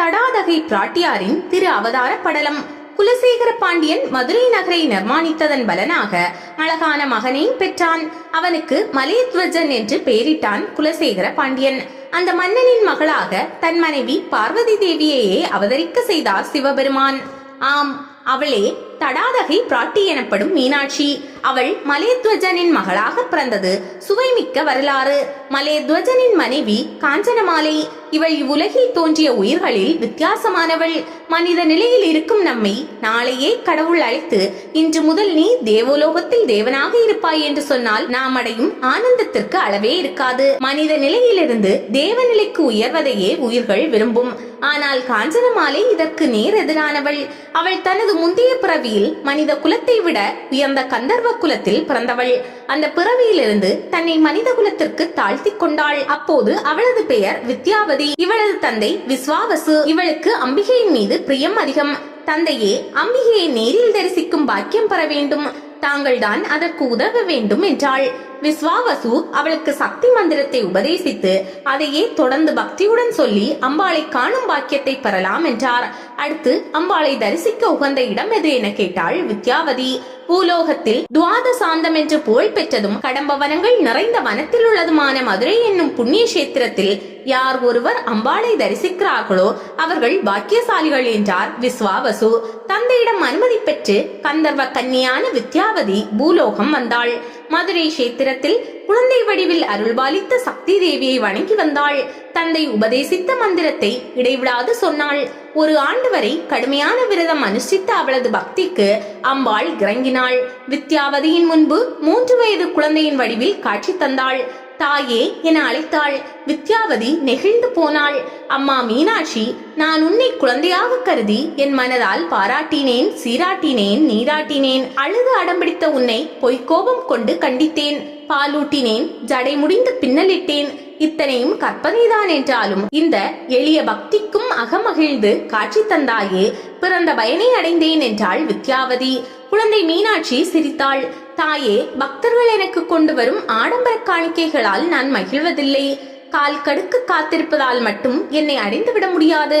தடாதகை பிராட்டியாரின் திரு அவதார படலம் குலசேகர பாண்டியன் மதுரை நகரை நிர்மாணித்ததன் பலனாக அழகான மகனையும் பெற்றான். அவனுக்கு மலையத்வஜன் என்று பெயரிட்டான் குலசேகர பாண்டியன். அந்த மன்னனின் மகளாக தன் மனைவி பார்வதி தேவியையே அவதரிக்க செய்தார் சிவபெருமான். ஆம் அவளே தடாதகை பிராட்டி எனப்படும் மீனாட்சி. அவள் மலேத்வஜனின் மகளாக பிறந்தது. சுவைமிக்க வரலாறு. மலேத்வஜனின் மனைவி காஞ்சனமாலை. இவள் இவ்வுலகில் தோன்றிய உயிர்களில் வித்தியாசமானவள். மனித நிலையில் இருக்கும் நம்மை நாளையே கடவுள் அழைத்து இன்று முதல் நீ தேவலோகத்தில் தேவனாக இருப்பாய் என்று சொன்னால் நாம் அடையும் ஆனந்தத்திற்கு அளவே இருக்காது. மனித நிலையிலிருந்து தேவநிலைக்கு உயர்வதையே உயிர்கள் விரும்பும். ஆனால் காஞ்சனமாலை இதற்கு நேர் எதிரானவள். அவள் தனது முந்தைய பிறவியில் மனித குலத்தை விட உயர்ந்த கந்தர்வ குலத்தில் பிறந்தவள். அந்த பிறவியிலிருந்து தன்னை மனித குலத்திற்கு தாழ்த்தி கொண்டாள். அப்போது அவளது பெயர் வித்யாவதி. இவளது தந்தை விஸ்வாவசு. இவளுக்கு அம்பிகையின் மீது பிரியம் அதிகம். தந்தையே அம்பிகையை நேரில் தரிசிக்கும் பாக்கியம் பெற வேண்டும். தாங்கள்தான் அதற்கு உதவ வேண்டும் என்றாள். விஸ்வாவசு அவளுக்கு சக்தி மந்திரத்தை உபதேசித்து அதையே தொடர்ந்து பக்தியுடன் சொல்லி அம்பாளை காணும் பாக்கியத்தை பெறலாம் என்றார். அடுத்து அம்பாளை தரிசிக்க உகந்த இடம் எது என கேட்டாள் வித்யாவதி. பூலோகத்தில் துவாத சாந்தம் என்று புகழ் பெற்றதும் கடம்பவனங்கள் நிறைந்த வனத்தில் உள்ளதுமான மதுரை என்னும் புண்ணிய கஷேத்திரத்தில் யார் ஒருவர் அம்பாளை தரிசிக்கிறார்களோ அவர்கள் பாக்கியசாலிகள் என்றார் விஸ்வாவசு. தந்தையிடம் அனுமதி பெற்று கந்தர்வ கன்னியான வித்யாவதி பூலோகம் வந்தாள். மதுரை கஷேத்திரத்தில் குழந்தை வடிவில் அருள்பாலித்த சக்தி தேவியை வணங்கி வந்தாள். தந்தை உபதேசித்த மந்திரத்தை இடைவிடாது சொன்னாள். ஒரு ஆண்டு வரை கடுமையான விரதம் அனுஷ்டித்த அவளது பக்திக்கு அம்பாள் இறங்கினாள். வித்யாவதியின் முன்பு மூன்று வயது குழந்தையின் வடிவில் காட்சி தந்தாள். தாயே என அழைத்தாள். வித்யாவதி நெகிழ்ந்து போனாள். அம்மா மீனாட்சி நான் உன்னை குழந்தையாக கருதி என் மனதால் பாராட்டினேன் சீராட்டினேன் நீராட்டினேன். அழுது அடம்பிடித்த உன்னை பொய்க்கோபம் கொண்டு கண்டித்தேன். பாலூட்டினேன் ஜடை முடிந்து பின்னலிட்டேன். இத்தனையும் கற்பனைதான் என்றாலும் இந்த எளிய பக்திக்கும் அகமகிழ்ந்து காட்சி தந்தாயே. பிறந்த பயனை அடைந்தேன் என்றாள் வித்யாவதி. குழந்தை மீனாட்சி சிரித்தாள். தாயே பக்தர்கள் எனக்கு கொண்டு வரும் ஆடம்பர காணிக்கைகளால் நான் மகிழ்வதில்லை. கால் கடுக்கு காத்திருப்பதால் மட்டும் என்னை அடைந்துவிட முடியாது.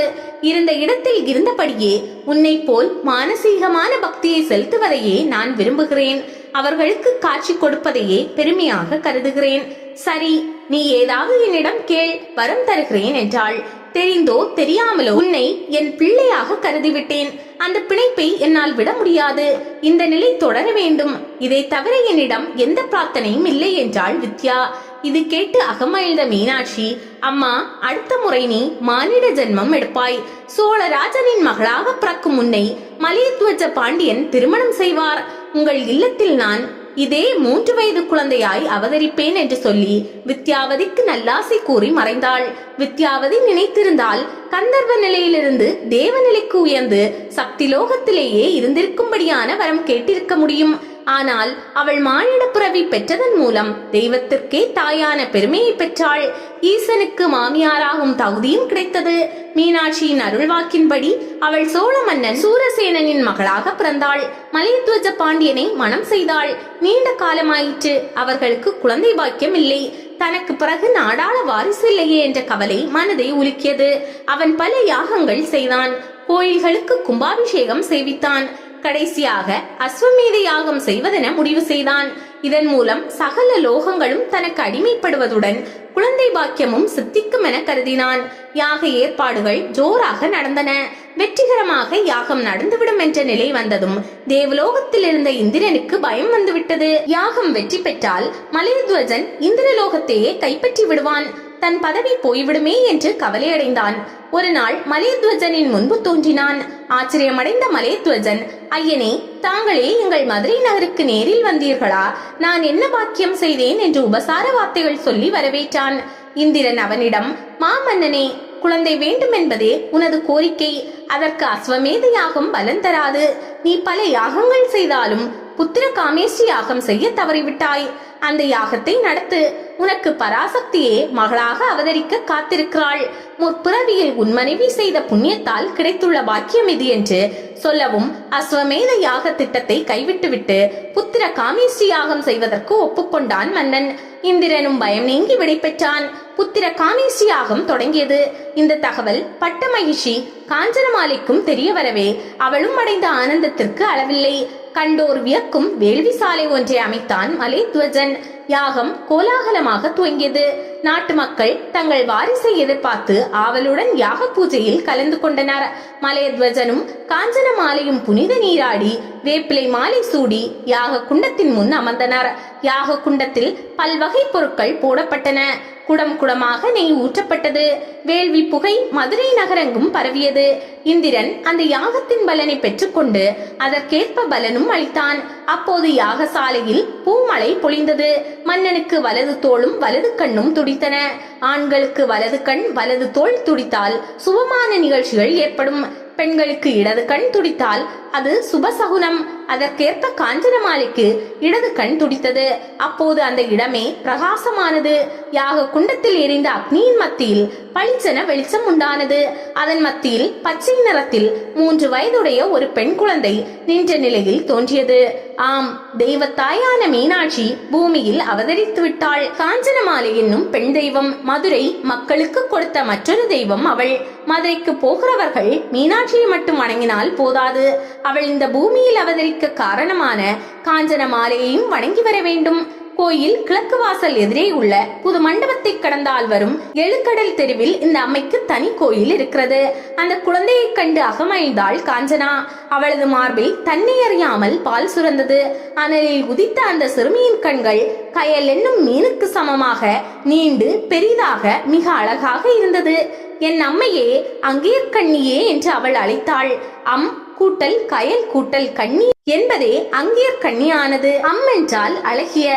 இருந்த இடத்தில் இருந்தபடியே உன்னை போல் மானசீகமான பக்தியை செலுத்துவதையே நான் விரும்புகிறேன். அவர்களுக்கு காட்சி கொடுப்பதையே பெருமையாக கருதுகிறேன். சரி நீ ஏதாவது என்னிடம் கேள் வரம் தருகிறேன் என்றாள். தெரிந்தோ தெரியாமலோ உன்னை என் பிள்ளையாக கருதிவிட்டேன். அந்த பிணைப்பை என்னால் விட முடியாது. இந்த நிலை தொடர வேண்டும். இதை தவிர என்னிடம் எந்த பிரார்த்தனையும் இல்லை என்றாள் வித்யா. இது கேட்டு அகமகிழ்ந்த மீனாட்சி அம்மா அடுத்த முறை நீ மானிட ஜென்மம் எடுப்பாய். சோழராஜனின் மகளாக பிறக்கும் உன்னை மலையத்வஜ பாண்டியன் திருமணம் செய்வார். உங்கள் இல்லத்தில் நான் இதே மூன்று வயது குழந்தையாய் அவதரிப்பேன் என்று சொல்லி வித்யாவதிக்கு நல்லாசை கூறி மறைந்தாள். வித்யாவதி நினைத்திருந்தால் கந்தர்வ நிலையிலிருந்து தேவநிலைக்கு உயர்ந்து சக்தி லோகத்திலேயே இருந்திருக்கும்படியான வரம் கேட்டிருக்க முடியும். ஆனால் அவள் மானிட பெற்றதன் மூலம் தெய்வத்திற்கே தாயான பெருமையை பெற்றாள். ஈசனுக்கு மாமியாராகும் தகுதியும் கிடைத்தது. மீனாட்சியின் அருள்வாக்கின்படி அவள் சோழ மன்னன் சூரசேனனின் மகளாக பிறந்தாள். மலையத்வஜ பாண்டியனை மனம் செய்தாள். நீண்ட காலமாயிற்று. அவர்களுக்கு குழந்தை பாக்கியம் இல்லை. தனக்கு பிறகு நாடாள வாரிசு இல்லையே என்ற கவலை மனதை உலுக்கியது. அவன் பல யாகங்கள் செய்தான். கோயில்களுக்கு கும்பாபிஷேகம் செய்வித்தான். கடைசியாக அஸ்வமேத யாகம் செய்வதென முடிவு செய்தான். இதன் மூலம் சகல லோகங்களும் தனக்கு அடிமைப்படுவதுடன் குழந்தை பாக்கியமும் சித்திக்கும் என கருதினான். யாக ஏற்பாடுகள் ஜோராக நடந்தன. வெற்றிகரமாக யாகம் நடந்துவிடும் என்ற நிலை வந்ததும் தேவலோகத்தில் இருந்த இந்திரனுக்கு பயம் வந்துவிட்டது. யாகம் வெற்றி பெற்றால் மலையத்வஜன் இந்திரலோகத்தையே கைப்பற்றி விடுவான். தன் பதவி போய்விடுமே என்று கவலையடைந்தான். ஒரு நாள் மலையத்வஜனின் முன்பு தோன்றினான். ஆச்சரியமடைந்த மலையத்வஜன் ஐயனே தாங்களே எங்கள் மதுரை நகருக்கு நேரில் வந்தீர்களா? நான் என்ன பாக்கியம் செய்தேன்? என்று உபசார வார்த்தைகள் சொல்லி வரவேற்றான். இந்திரன் அவனிடம் மாமன்னனே குழந்தை வேண்டும் என்பதே உனது கோரிக்கை. அதற்கு அஸ்வமேத யாகம் பலன் தராது. நீ பல யாகங்கள் செய்தாலும் புத்திர காமேஷ்டி யாகம் செய்ய தவறிவிட்டாய். அந்த யாகத்தை நடத்து உனக்கு பராசக்தியே மகளாக அவதரிக்க காத்திருக்கிறாள். முற்பிறவியில் உன் மனைவி செய்த புண்ணியத்தால் கிடைத்துள்ள பாக்கியம் இது என்று சொல்லவும் அஸ்வமேத யாக திட்டத்தை கைவிட்டுவிட்டு புத்திர காமேஷ்டி யாகம் செய்வதற்கு ஒப்புக்கொண்டான் மன்னன். இந்திரனும் பயம் நீங்கி விடை பெற்றான் புத்திர காமேஷ்டி யாகம் தொடங்கியது. இந்த தகவல் பட்ட மகிழ்ச்சி காஞ்சனமாலைக்கும் தெரிய வரவே அவளும் அடைந்த ஆனந்தத்திற்கு அளவில்லை. கண்டோர் வியக்கும் வேள்வி சாலை ஒன்றை அமைத்தான் மலைத்வஜன். யாகம் கோலாகலமாக துவங்கியது. நாட்டு மக்கள் தங்கள் வாரிசை எதிர்பார்த்து ஆவலுடன் யாக பூஜையில் கலந்து கொண்டனர். மலையத்வஜனும் காஞ்சன மாலையும் புனித நீராடி வேப்பிலை மாலை சூடி யாக குண்டத்தின் முன் அமர்ந்தனர். யாக குண்டத்தில் பல்வகை பொருட்கள் போடப்பட்டன. குடம் குடமாக நெய் ஊற்றப்பட்டது. வேள்வி புகை மதுரை நகரெங்கும் பரவியது. இந்திரன் அந்த யாகத்தின் பலனை பெற்றுக்கொண்டு அதற்கேற்ப பலனும் அளித்தான். அப்போது யாகசாலையில் பூமழை பொழிந்தது. மன்னனுக்கு வலது தோளும் வலது கண்ணும் துடித்தன. ஆண்களுக்கு வலது கண் வலது தோள் துடித்தால் சுபமான நிகழ்ச்சிகள் ஏற்படும். பெண்களுக்கு இடது கண் துடித்தால் அது சுபசகுனம் அதற்கேற்ப காஞ்சனமாலைக்கு இடது கண் துடித்தது. அப்போது அந்த இடமே பிரகாசமானது. யாக குண்டத்தில் எரிந்த அக்னியின் மத்தியில் பளிச்சென வெளிச்சம் உண்டானது. அதன் மத்தியில் பச்சை நிறத்தில் மூன்று வயதுடைய ஒரு பெண் குழந்தை நின்ற நிலையில் தோன்றியது. ஆம் தெய்வத்தாயான மீனாட்சி பூமியில் அவதரித்து விட்டாள். காஞ்சனமாலை என்னும் பெண் தெய்வம் மதுரை மக்களுக்கு கொடுத்த மற்றொரு தெய்வம் அவள். மதுரைக்கு போகிறவர்கள் மீனாட்சியை மட்டும் வணங்கினால் போதாது. அவள் இந்த பூமியில் அவதரிக்க காரணமான காஞ்சன மாலையையும் வணங்கி வர வேண்டும். கோயில் கிழக்கு வாசல் எதிரே உள்ள புது மண்டபத்தை கடந்தால் வரும் எழுக்கடல் தெருவில் இந்த அம்மைக்கு தனி கோயில் இருக்கிறது. அந்த குழந்தையை கண்டு அகமழிந்தாள் காஞ்சனா. அவளது மார்பில் தண்ணி அறியாமல் பால் சுரந்தது. அனலில் உதித்த அந்த சிறுமியின் கண்கள் கயல் என்னும் மீனுக்கு சமமாக நீண்டு பெரிதாக மிக அழகாக இருந்தது. என் அம்மையே அங்கேற்கண்ணியே என்று அவள் அழைத்தாள். அம் கூட்டல் கயல் கூட்டல் கண்ணி என்பதே அங்கேற் கண்ணியானது. அம் என்றால் அழகிய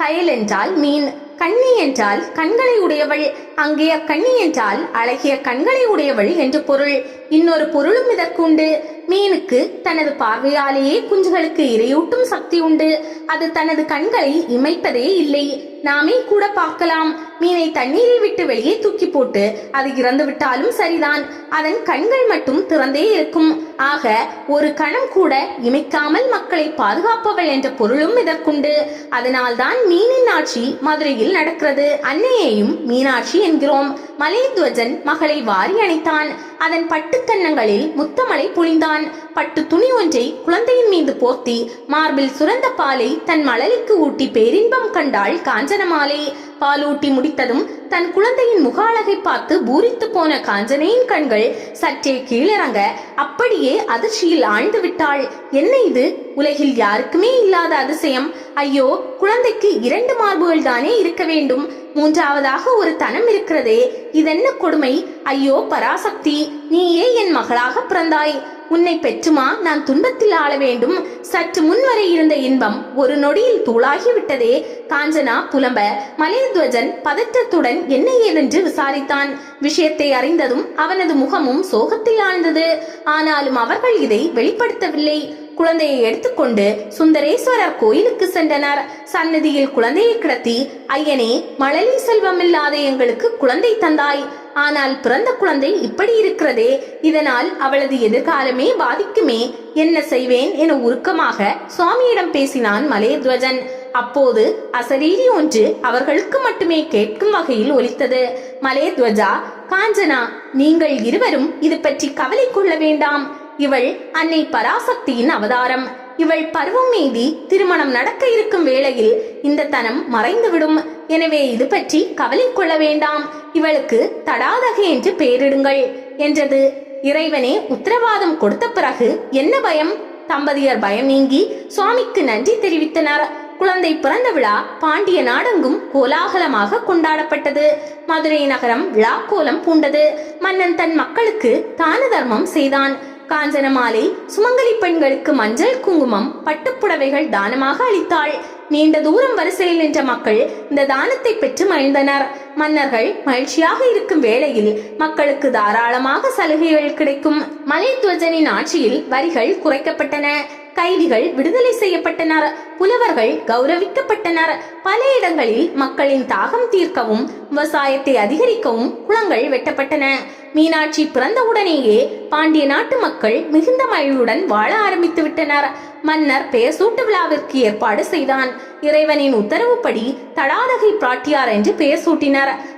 கயல் என்றால் மீன் கண்ணி என்றால் கண்களை உடையவள். அங்கே கண்ணி என்றால் அழகிய கண்களை உடையவள் என்று பொருள். இன்னொரு பொருளும் இதற்கு உண்டு மீனுக்கு தனது பார்வையாலேயே குஞ்சுகளுக்கு இரையூட்டும் சக்தி உண்டு. அது தனது கண்களை இமைப்பதே இல்லை. நாமே கூட பார்க்கலாம். மீனை தண்ணீரில் விட்டு வெளியே தூக்கி போட்டு அது இறந்து விட்டாலும் சரிதான். அதன் கண்கள் மட்டும் திறந்தே இருக்கும். ஆக ஒரு கணம் கூட இமைக்காமல் மக்களை பாதுகாப்பவள் என்ற பொருளும் இதற்குண்டு. அதனால்தான் மீனின் ஆட்சி மதுரையில் நடக்கிறது. அன்னையையும் மீனாட்சி என்கிறோம். மலைத்வஜன் மகளை வாரி அணைத்தான். அதன் பட்டுக்கன்னங்களில் முத்தமலை பொழிந்தான். பட்டு துணி ஒன்றை குழந்தையின் மீது போர்த்தி மார்பில் சுரந்த பாலை தன் மலலிக்கு ஊட்டி பேரின்பம் கண்டாள் காஞ்சனமாலை. பாலூட்டி முடித்ததும் தன் குழந்தையின் முக அழகை பார்த்து பூரித்து போன காஞ்சனையின் கண்கள் சற்றே கீழிறங்க அப்படியே அதிர்ச்சியில் ஆழ்ந்து விட்டாள். என்ன இது? உலகில் யாருக்குமே இல்லாத அதிசயம். ஐயோ குழந்தைக்கு இரண்டு மார்புகள் தானே இருக்க வேண்டும். மூன்றாவதாக ஒரு தனம் இருக்கிறதே. இதென்ன கொடுமை? ஐயோ பராசக்தி. நீயே என் மகளாக பிறந்தாய். உன்னை பெற்றுமா நான் துன்பத்தில் ஆள வேண்டும். சற்று முன்வரை இருந்த இன்பம் ஒரு நொடியில் தூளாகிவிட்டதே. காஞ்சனா புலம்ப மலையத்வஜன் பதற்றத்துடன் என்ன ஏதென்று விசாரித்தான். விஷயத்தை அறிந்ததும் அவனது முகமும் சோகத்தில் ஆழ்ந்தது. ஆனாலும் அவர்கள் இதை வெளிப்படுத்தவில்லை. குழந்தையை எடுத்துக்கொண்டு சுந்தரேஸ்வரர் கோயிலுக்கு சென்றனர். சன்னதியில் குழந்தையை கிடத்தி ஐயனே மழலை செல்வமில்லாத எங்களுக்கு குழந்தை தந்தாய். ஆனால் பிறந்த குழந்தை இப்படி இருக்கிறதே இதனால் அவளது எதிர்காலமே பாதிக்குமே. என்ன செய்வேன் என உருக்கமாக சுவாமியிடம் பேசினான் மலையத்வஜன் அப்போது அசரீரி ஒன்று அவர்களுக்கு மட்டுமே கேட்கும் வகையில் ஒலித்தது. மலையத்வஜா காஞ்சனா நீங்கள் இருவரும் இது பற்றி கவலை கொள்ள வேண்டாம். இவள் அன்னை பராசக்தியின் அவதாரம். இவள் பருவம் மீதி திருமணம் நடக்க இருக்கும் வேளையில் இந்த தனம் மறைந்துவிடும். எனவே இது பற்றி கவலை கொள்ள வேண்டாம். இவளுக்கு தடாதகை என்று பெயரிடுங்கள் என்றது. இறைவனே உத்தரவாதம் கொடுத்த பிறகு என்ன பயம்? தம்பதியர் பயம் நீங்கி சுவாமிக்கு நன்றி தெரிவித்தனர். குழந்தை பிறந்த விழா பாண்டிய நாடெங்கும் கோலாகலமாக கொண்டாடப்பட்டது. மதுரை நகரம் விழா கோலம் பூண்டது. மன்னன் தன் மக்களுக்கு தான தர்மம் செய்தான் காஞ்சனமாலை சுமங்கலி பெண்களுக்கு மஞ்சள் குங்குமம் பட்டுப்புடவைகள் தானமாக அளித்தாள். நீண்ட தூரம் வரிசையில் நின்ற மக்கள் இந்த தானத்தை பெற்று மகிழ்ந்தனர். மன்னர்கள் மகிழ்ச்சியாக இருக்கும் வேளையில் மக்களுக்கு தாராளமாக சலுகைகள் கிடைக்கும். மலைத்வஜனின் ஆட்சியில் வரிகள் குறைக்கப்பட்டன. கைதிகள் விடுதலை செய்யப்பட்டனர். புலவர்கள் கௌரவிக்கப்பட்டனர். பல இடங்களில் மக்களின் தாகம் தீர்க்கவும் விவசாயத்தை அதிகரிக்கவும் குளங்கள் வெட்டப்பட்டன. மீனாட்சி பிறந்தவுடனேயே பாண்டிய நாட்டு மக்கள் மிகுந்த மகிழ்வுடன் வாழ ஆரம்பித்து விட்டனர். மன்னர் பெயர் விழாவிற்கு ஏற்பாடு செய்தான். இறைவனின் உத்தரவுப்படி தடாதகை பிராட்டியார் என்று பெயர்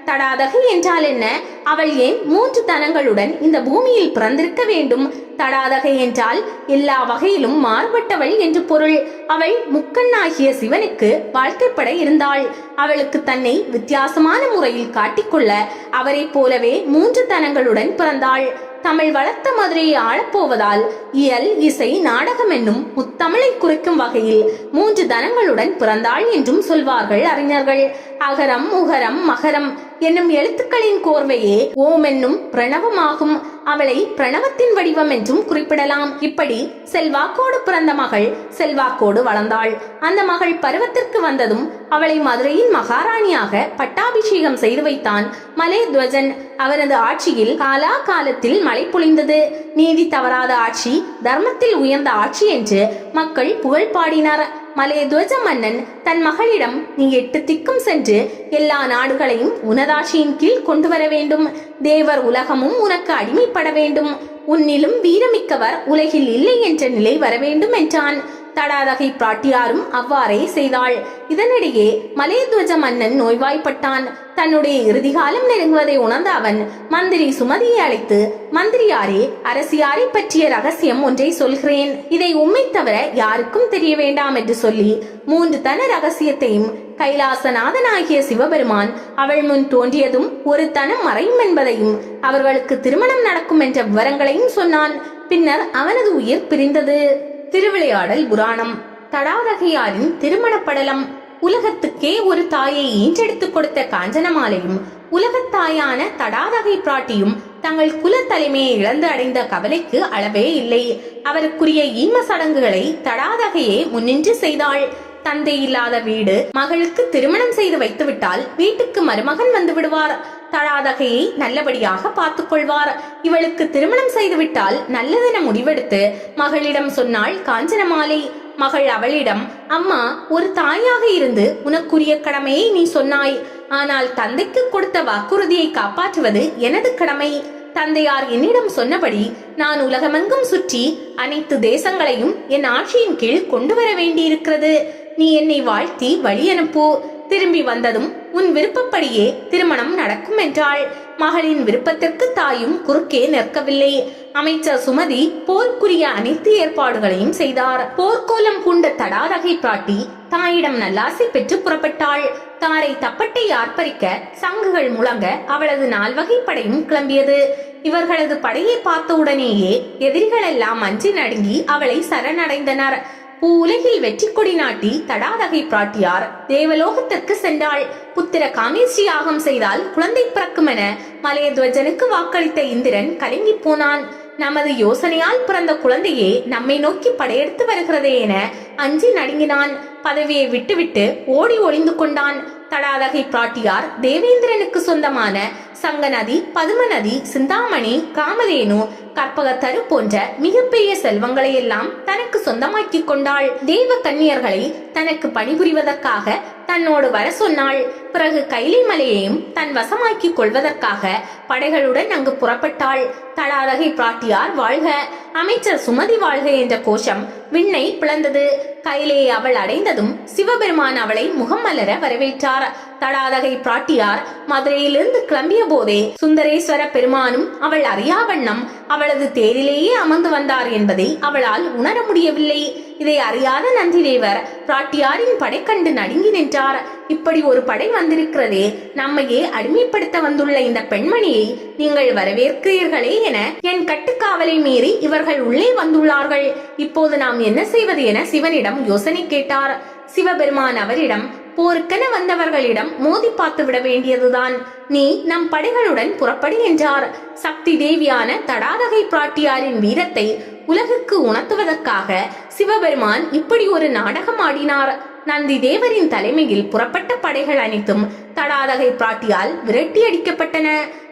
தடாதகை என்றால் என்ன? அவள் ஏன் மூன்று தனங்களுடன் இந்த பூமியில் பிறந்திருக்க வேண்டும்? தடாதகை என்றால் எல்லா வகையிலும் மாறுபட்டவள் என்று பொருள். அவள் முக்கண்ணாகிய சிவனுக்கு வாழ்க்கைப்பட இருந்தாள். அவளுக்கு தன்னை வித்தியாசமான முறையில் காட்டிக்கொள்ள அவரைப் போலவே மூன்று தனங்கள் மகளுடன் பிறந்தாள். தமிழ் வளர்த்த மதுரையை ஆளப்போவதால் இயல் இசை நாடகம் என்னும் முத்தமிழை குறிக்கும் வகையில் மூன்று தனங்களுடன் பிறந்தாள் என்றும் சொல்வார்கள் அறிஞர்கள். அகரம் உகரம் மகரம் என்னும் எழுத்துக்களின் கோர்வையே ஓம் என்னும் பிரணவமாகும். அவளை பிரணவத்தின் வடிவம் என்றும் குறிப்பிடலாம். இப்படி செல்வாக்கோடு பிறந்த மகள் செல்வாக்கோடு வளர்ந்தாள். அந்த மகள் பருவத்திற்கு வந்ததும் அவளை மதுரையின் மகாராணியாக பட்டாபிஷேகம் செய்து வைத்தான். மலைத்வஜன் அவரது ஆட்சியில் காலா காலத்தில் மழை பொழிந்தது. நீதி தவறாத ஆட்சி தர்மத்தில் உயர்ந்த ஆட்சி என்று மக்கள் புகழ் பாடினர். மலையதுவஜ மன்னன் தன் மகளிடம் நீ எட்டு திக்கும் சென்று எல்லா நாடுகளையும் உனதாட்சியின் கீழ் கொண்டு வர வேண்டும். தேவர் உலகமும் உனக்கு அடிமைப்பட வேண்டும். உன்னிலும் வீரமிக்கவர் உலகில் இல்லை என்ற நிலை வர வேண்டும் என்றான். தடாதகை பிராட்டியாரும் அவ்வாறே செய்தாள். இதனிடையே மலையத்வஜ மன்னன் நோய்வாய்ப்பட்டான். தன்னுடைய இறுதிகாலம் நெருங்குவதை உணர்ந்த அவன் மந்திரி சுமதியை அழைத்து மந்திரியாரே அரசியாரை பற்றிய ரகசியம் ஒன்றை சொல்கிறேன். இதை உண்மை தவிர யாருக்கும் தெரிய வேண்டாம் என்று சொல்லி மூன்று தன ரகசியத்தையும் கைலாசநாதனாகிய சிவபெருமான் அவள் முன் தோன்றியதும் ஒரு தனம் மறையும் என்பதையும் அவர்களுக்கு திருமணம் நடக்கும் என்ற விவரங்களையும் சொன்னான். பின்னர் அவனது உயிர் பிரிந்தது. திருவிளையாடல் புராணம். தடாதகையாரின் திருமண படலம் உலகத்துக்கே ஒரு தாயை ஈன்றெடுத்துக் கொடுத்த காஞ்சனமாலையும் உலகத்தாயான தடாதகை பிராட்டியும் தங்கள் குல தலைமையை இழந்து அடைந்த கவலைக்கு அளவே இல்லை. அவருக்குரிய ஈம சடங்குகளை தடாதகையே முன்னின்று செய்தாள். தந்தை இல்லாத வீடு மகளுக்கு திருமணம் செய்து வைத்துவிட்டால் வீட்டுக்கு மருமகன் வந்து விடுவார். தழாதகையை நல்லபடியாக பார்த்துக் கொள்வார். இவளுக்கு திருமணம் செய்துவிட்டால் நல்லதென முடிவெடுத்து மகளிடம் சொன்னாள் காஞ்சனமாலை. மகள் அவளிடம் அம்மா ஒரு தாயாக இருந்து உனக்குரிய கடமையை நீ சொன்னாய். ஆனால் தந்தைக்கு கொடுத்த வாக்குறுதியை காப்பாற்றுவது எனது கடமை. தந்தையார் என்னிடம் சொன்னபடி நான் உலகமெங்கும் சுற்றி அனைத்து தேசங்களையும் என் ஆட்சியின் கீழ் கொண்டு வர வேண்டியிருக்கிறது. நீ என்னை வாழ்த்தி வழி அனுப்பு. திரும்பி வந்ததும் உன் விருப்பப்படியே திருமணம் நடக்கும் என்றாள். மகளின் விருப்பத்திற்கு தாயும் குறுக்கே நிற்கவில்லை. அமைச்சர் சுமதி போர்க்குரிய அனைத்து ஏற்பாடுகளையும் செய்தார். போர்க்கோலம் பூண்ட தடாரகை பிராட்டி தாயிடம் நல்லாசை பெற்று புறப்பட்டாள். தாரை தப்பட்டை ஆர்ப்பரிக்க சங்குகள் முழங்க அவளது நால்வகை படையும் கிளம்பியது. இவர்களது படையை பார்த்தவுடனேயே எதிரிகள் எல்லாம் அஞ்சி நடுங்கி அவளை சரணடைந்தனர். பூவுலகில் வெற்றி கொடி நாட்டி தடாதகை பிராட்டியார். தேவலோகத்திற்கு சென்றாள். புத்திர காமேஸ்ரீ யாகம் செய்தால் குழந்தை பிறக்கும் என மலையத்வஜனுக்கு வாக்களித்த இந்திரன் கலங்கி போனான். நமது யோசனையால் பிறந்த குழந்தையே நம்மை நோக்கி படையெடுத்து வருகிறதே என அஞ்சி நடுங்கினான். பதவியை விட்டுவிட்டு ஓடி ஒளிந்து கொண்டான். தடாதகை பிராட்டியார் தேவேந்திரனுக்கு சொந்தமான சங்கநதி பதுமநதி சிந்தாமணி காமதேனு கற்பகத்தரு போன்ற மிகப்பெரிய செல்வங்களை எல்லாம் தனக்கு சொந்தமாக்கி கொண்டாள். தெய்வ கன்னியர்களை தனக்கு பணிபுரிவதற்காக தன்னோடு வர சொன்னாள். பிறகு கைலி மலையையும் தன் வசமாக்கி கொள்வதற்காக படைகளுடன் அங்கு புறப்பட்டாள். தடாதகை பிராட்டியார் வாழ்க. அமைச்சர் சுமதி வாழ்க என்ற கோஷம் விண்ணை பிளந்தது. கையிலே அவள் அடைந்ததும் சிவபெருமான் அவளை முகம் மலர வரவேற்றார். தடாதகை பிராட்டியார் மதுரையிலிருந்து கிளம்பிய போதே சுந்தரேஸ்வர பெருமானும் அவள் அறியாவண்ணம் அவளது தேரிலேயே அமர்ந்து வந்தார் என்பதை அவளால் உணர முடியவில்லை. இதை அறியாத நந்திதேவர் பிராட்டியாரின் படை கண்டு நடுங்கி நின்றார். இப்படி ஒரு படை வந்திருக்கிறதே நம்மையே அடிமைப்படுத்த வந்துள்ள இந்த பெண்மணியை நீங்கள் வரவேற்கிறீர்களே என என் கட்டுக்காவலை மீறி இவர்கள் உள்ளே வந்துள்ளார்கள். இப்போது நாம் என்ன செய்வது என சிவனிடம் யோசனை கேட்டார். சிவபெருமான் அவரிடம் போருக்கென வந்தவர்களிடம் மோதி பார்த்து விட வேண்டியதுதான். நீ நம் படைகளுடன் புறப்படு என்றார். சக்தி தேவியான தடாதகை பிராட்டியாரின் வீரத்தை உலகுக்கு உணர்த்துவதற்காக சிவபெருமான் இப்படி ஒரு நாடகம் ஆடினார். நந்தி தேவரின் தலைமையில் புறப்பட்ட படைகள் அனைத்தும் தடாதகை பிராட்டியால் விரட்டி அடிக்கப்பட்டன.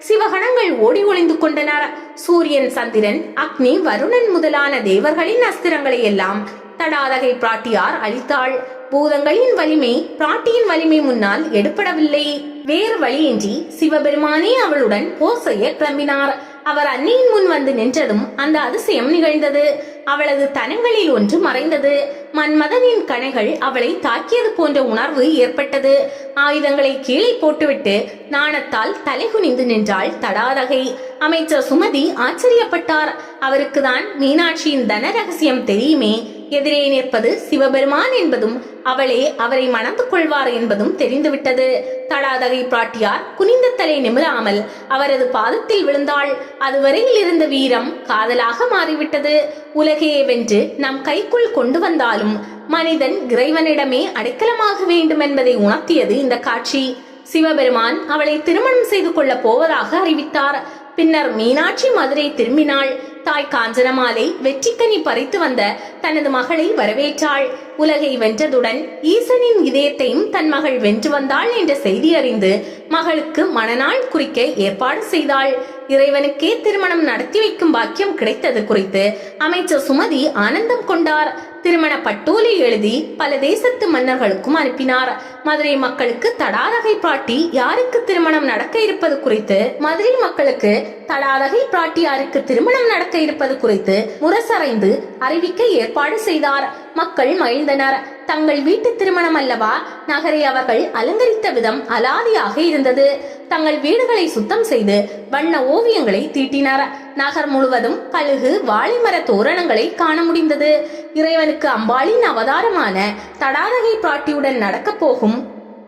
சிவகணங்கள் ஓடி ஒளிந்து கொண்டனர் சூரியன் சந்திரன் அக்னி வருணன் முதலான தேவர்களின் அஸ்திரங்களை எல்லாம் தடாதகை பிராட்டியார் அளித்தாள் பூதங்களின் வலிமை பிராட்டியின் வலிமை முன்னால் எடுபடவில்லை. வேறு வழியின்றி சிவபெருமானே அவளுடன் போர் செய்ய கிளம்பினார். அவர் அன்னையின் முன் வந்து நின்றதும் அந்த அதிசயம் நிகழ்ந்தது. அவளது தனங்களில் ஒன்று மறைந்தது. மன்மதனின் கணைகள் அவளை தாக்கியது போன்ற உணர்வு ஏற்பட்டது. ஆயுதங்களை கீழே போட்டுவிட்டு நாணத்தால் தலைகுனிந்து நின்றாள் தடாதகை. அமைச்சர் சுமதி ஆச்சரியப்பட்டார். அவருக்குதான் மீனாட்சியின் தன ரகசியம் தெரியுமே. எதிரே நிற்பது சிவபெருமான் என்பதும் அவளே அவரை மணந்து கொள்வார் என்பதும் தெரிந்துவிட்டது. தடாதகை பிராட்டியார் குனிந்த தலை நிமிராமல் அவரது பாதத்தில் விழுந்தாள். அதுவரையில் இருந்த வீரம் காதலாக மாறிவிட்டது. உலகையே வென்று நம் கைக்குள் கொண்டு வந்தாலும் மனிதன் இறைவனிடமே அடைக்கலமாக வேண்டும் என்பதை உணர்த்தியது இந்த காட்சி. சிவபெருமான் அவளை திருமணம் செய்து கொள்ளப் போவதாக அறிவித்தார். பின்னர் மீனாட்சி மதுரை திரும்பினாள். தாய் காஞ்சனமாலை வெற்றிக்கனி பறித்து வந்த தனது மகளை வரவேற்றாள். உலகை வென்றதுடன் ஈசனின் இதயத்தையும் தன் மகள் வென்று வந்தாள் என்ற செய்தி அறிந்து மகளுக்கு மணநாள் குறிக்க ஏற்பாடு செய்தாள். இறைவனுக்கே திருமணம் நடத்தி வைக்கும் பாக்கியம் கிடைத்தது குறித்து அமைச்சர் சுமதி ஆனந்தம் கொண்டார். திருமண பட்டோலை எழுதி பல தேசத்து மன்னர்களுக்கும் அனுப்பினார். மதுரை மக்களுக்கு தடாதகை பிராட்டி யாருக்கு திருமணம் நடக்க இருப்பது குறித்து மதுரை மக்களுக்கு தடாதகை பிராட்டியாருக்கு திருமணம் நடக்க இருப்பது குறித்து முரசறைந்து அறிவிக்க ஏற்பாடு செய்தார். மக்கள் மகிழ்ந்தனர். தங்கள் வீட்டு திருமணம் அல்லவா? நகரை அவர்கள் அலங்கரித்த விதம் அலாதியாக இருந்தது. தங்கள் வீடுகளை சுத்தம் செய்து வண்ண ஓவியங்களை தீட்டினர். நகர் முழுவதும் கழுகு வாழைமர தோரணங்களை காண முடிந்தது. இறைவனுக்கு அம்பாளின் அவதாரமான தடாதகை பிராட்டியுடன் நடக்கப் போகும்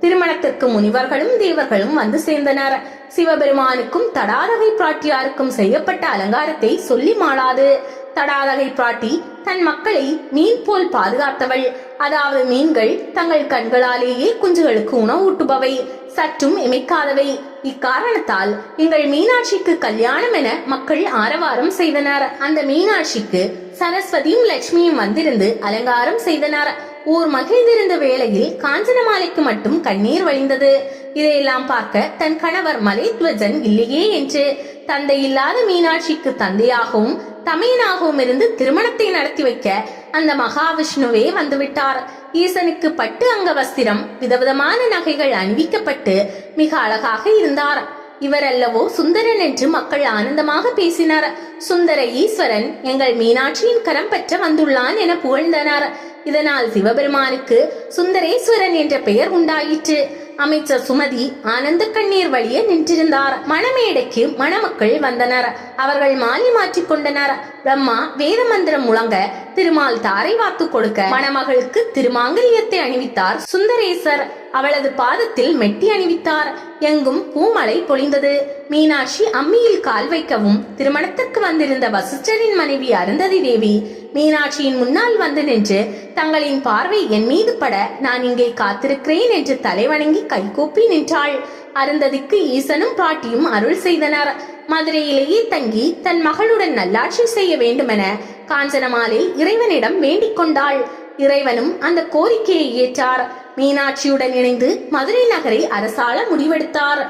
திருமணத்திற்கு முனிவர்களும் தேவர்களும் வந்து சேர்ந்தனர். சிவபெருமானுக்கும் தடாதகை பிராட்டியாருக்கும் செய்யப்பட்ட அலங்காரத்தை சொல்லி மாளாது. தடாதகை பிராட்டி தன் மக்களை மீன் போல் பாதுகாத்தவள். அதாவது மீன்கள் தங்கள் கண்களாலேயே குஞ்சுகளுக்கு உணவூட்டுபவை சற்றும் இமைக்காதவை. இக்காரணத்தால் எங்கள் மீனாட்சிக்கு கல்யாணம் என மக்கள் ஆரவாரம் செய்தனர். அந்த மீனாட்சிக்கு சரஸ்வதியும் லட்சுமியும் வந்திருந்து அலங்காரம் செய்தனர். ஊர் மகிழ்ந்திருந்த வேளையில் காஞ்சனமாலைக்கு மட்டும் கண்ணீர் வழிந்தது. இதையெல்லாம் பார்க்க தன் கணவர் மலைத்வஜன் இல்லையே என்று தந்தை இல்லாத மீனாட்சிக்கு தந்தையாகவும் தமையனாகவும் இருந்து திருமணத்தை நடத்தி வைக்க அந்த மகாவிஷ்ணுவே வந்துவிட்டார். ஈசனுக்கு பட்டு அங்க வஸ்திரம் விதவிதமான நகைகள் அணிவிக்கப்பட்டு மிக அழகாக இருந்தார். இவர் அல்லவோ சுந்தரன் என்று மக்கள் ஆனந்தமாக பேசினார். சுந்தர ஈஸ்வரன் எங்கள் மீனாட்சியின் கரம் பெற்ற வந்துள்ளான் என புகழ்ந்தனர். இதனால் சிவபெருமானுக்கு சுந்தரேஸ்வரன் என்ற பெயர் உண்டாயிற்று. அமைச்சர் சுமதி ஆனந்த கண்ணீர் வழிய நின்றிருந்தார். மணமேடைக்கு மணமக்கள் வந்தனர். அவர்கள் மாலை மாற்றிக் கொண்டனர். பிரம்மா வேத மந்திரம் முழங்க திருமால் தாரை வாத்து கொடுக்க மணமகளுக்கு திருமாங்கல்யத்தை அணிவித்தார் சுந்தரேசர் அவளது பாதத்தில் மெட்டி அணிவித்தார். எங்கும் பூமலை பொழிந்தது. மீனாட்சி அம்மியில் கால் வைக்கவும் திருமணத்திற்கு வந்திருந்த வசிஷ்டரின் மனைவி அருந்ததி தேவி மீனாட்சியின் முன்னால் வந்து நின்று தங்களின் பார்வை என் மீது பட நான் இங்கே காத்திருக்கிறேன் என்று தலைவணங்கி கைகூப்பி நின்றாள். அருந்ததிக்கு ஈசனும் பாட்டியும் அருள் செய்தனர். மதுரையிலேயே தங்கி தன் மகளுடன் நல்லாட்சி செய்ய வேண்டுமென காஞ்சனமாலை இறைவனிடம் வேண்டிக் கொண்டாள். இறைவனும் அந்த கோரிக்கையை ஏற்றார். மீனாட்சியுடன் இணைந்து மதுரை நகரை அரசாள முடிவெடுத்தார்.